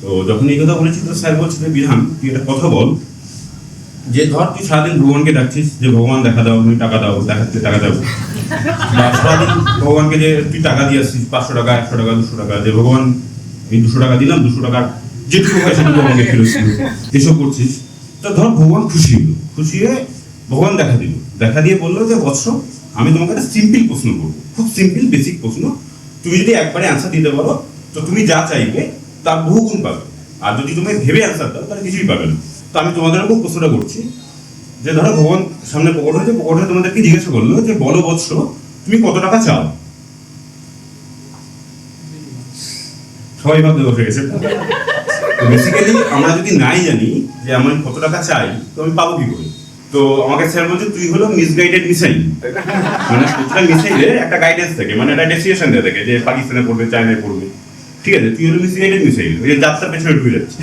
তো যখন এই কথা বলেছি, তো স্যার বলছে যে, বিধান, তুই একটা কথা বল। যে ধর, তুই সারাদিন ভগবানকে ডাকছিস, যে ভগবান দেখা দাও, তুমি টাকা দাও টাকা দাও। বা সারাদিন ভগবানকে যে তুই টাকা দিয়ে আসছিস, পাঁচশো টাকা, একশো টাকা, দুশো টাকা, যে ভগবান দুশো টাকা দিলাম, দুশো টাকা যেটুকু হয় সেটুকু ফেরত এসব করছিস। ধর, ভগবান খুশি হলো। খুশি হয়ে ভগবান দেখা দিল। দেখা দিয়ে বলল যে, বৎস, আমি তোমাকে একটা সিম্পল প্রশ্ন করব। খুব সিম্পল বেসিক প্রশ্ন। তুমি যদি একবারে অ্যান্সার দিতে পারো, তো তুমি যা চাইবে তার বহুগুণ পাবে। আর যদি তুমি ভেবে অ্যান্সার দাও, তাহলে কিছুই পাবে না। তো আমি তোমাদের উপর প্রশ্নটা করছি, যে ধরো ভগবান সামনে প্রকট হয়েছে, প্রকট হয়ে তোমাদেরকে জিজ্ঞাসা করল, যে বলো বৎস, তুমি কত টাকা চাও? সবাই ভাবতে বসে গেছে। বেসিক্যালি আমরা যদি নাই জানি যে আমি কত টাকা চাই, তো আমি পাবো কি করে? তো আমাকে স্যার বলছে, তুই হলো মিসগাইডেড মিসাইল মানে প্রতিটা মিসাইলে একটা গাইডেন্স থাকে মানে একটা ডেস্টিনেশন দেওয়া থাকে, যে পাকিস্তানে পড়বে, চায়নায় পড়বে। ঠিক আছে তুই হলো মিসগাইডেড মিসাইল ওই যাত্রা পেছনে ঢুকে যাচ্ছে।